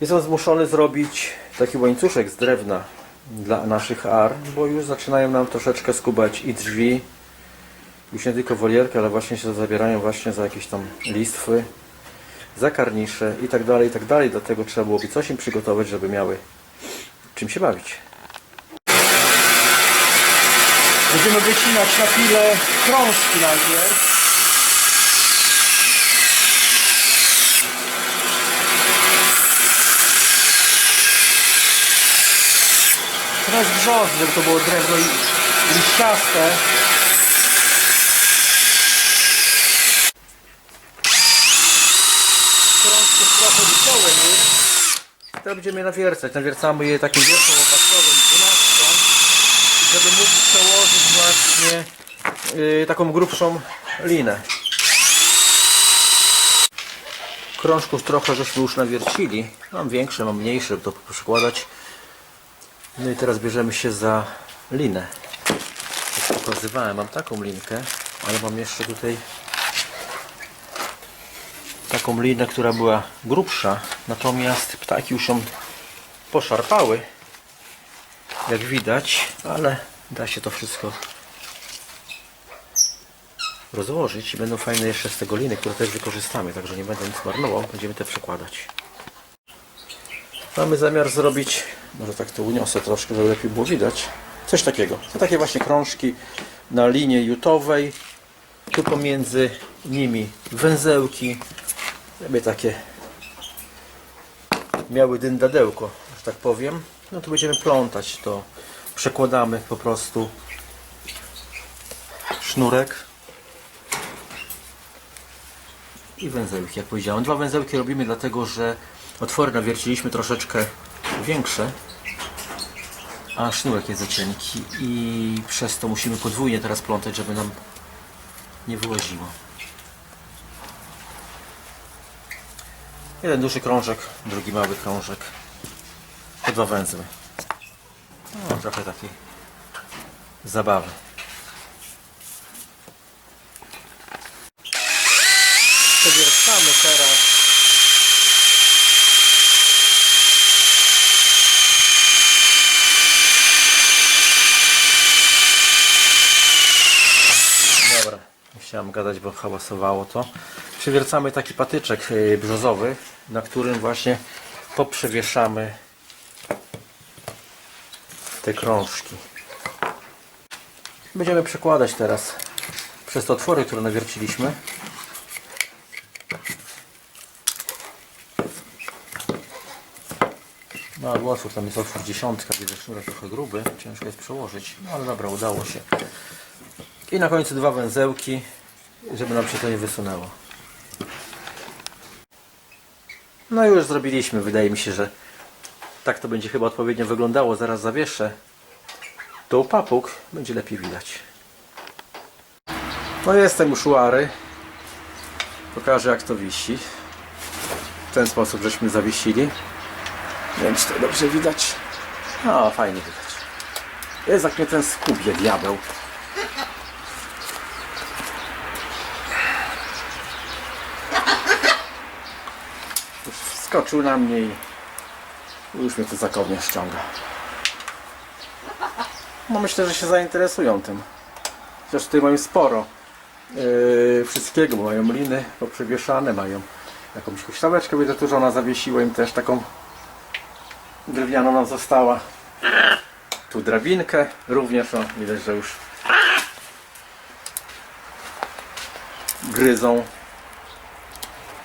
Jestem zmuszony zrobić taki łańcuszek z drewna dla naszych ar, bo już zaczynają nam troszeczkę skubać i drzwi, już nie tylko wolierkę, ale właśnie się zabierają właśnie za jakieś tam listwy, za karnisze i tak dalej, i tak dalej. Dlatego trzeba byłoby coś im przygotować, żeby miały czym się bawić. Będziemy wycinać na chwilę krążki najpierw. Teraz brzoz, żeby to było drewno i- liściaste. Krążki trochę wyciąłem już. Teraz będziemy je nawiercać. Nawiercamy je takim wiertą łopatkowym, dwunastką, żeby móc przełożyć właśnie yy, taką grubszą linę. Krążków trochę żeśmy już nawiercili. Mam większe, mam mniejsze, żeby to przykładać. No i teraz bierzemy się za linę. Jak pokazywałem, mam taką linkę, ale mam jeszcze tutaj taką linę, która była grubsza. Natomiast ptaki już ją poszarpały, jak widać, ale da się to wszystko rozłożyć i będą fajne jeszcze z tego liny, które też wykorzystamy, także nie będę nic marnował, będziemy te przekładać. Mamy zamiar zrobić, może tak to uniosę troszkę, żeby lepiej było widać, coś takiego. To takie właśnie krążki na linie jutowej, tu pomiędzy nimi węzełki, żeby takie miały dyndadełko, że tak powiem. No tu będziemy plątać to. Przekładamy po prostu sznurek i węzełki, jak powiedziałem. Dwa węzełki robimy dlatego, że otwory nawierciliśmy troszeczkę większe, a sznurek jest za cienki i przez to musimy podwójnie teraz plątać, żeby nam nie wyłaziło. Jeden duży krążek, drugi mały krążek. Po dwa węzły. No, trochę takiej zabawy. Przewiercamy teraz. Dobra, nie chciałem gadać, bo hałasowało to. Przywiercamy taki patyczek e, brzozowy, na którym właśnie poprzewieszamy te krążki. Będziemy przekładać teraz przez te otwory, które nawierciliśmy. No, albo otwór, tam jest otwór dziesiątka, widzę sznurek trochę gruby, ciężko jest przełożyć, no ale dobra, udało się. I na końcu dwa węzełki, żeby nam się to nie wysunęło. No już zrobiliśmy, wydaje mi się, że tak to będzie chyba odpowiednio wyglądało. Zaraz zawieszę tą papug, będzie lepiej widać. No jestem już u. Pokażę jak to wisi. W ten sposób żeśmy zawiesili. Nie wiem czy to dobrze widać. No fajnie widać. Jest jak mnie ten skubie diabeł. Już wskoczył na mnie i już mnie to zakownie ściąga. No myślę, że się zainteresują tym. Chociaż tutaj mają sporo yy, wszystkiego, bo mają liny poprzewieszane, mają jakąś huśtaweczkę widzę tu, że ona zawiesiła im też taką drewnianą nam została. Tu drabinkę również, o, widać, że już gryzą.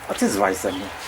A ty zwań ze mnie.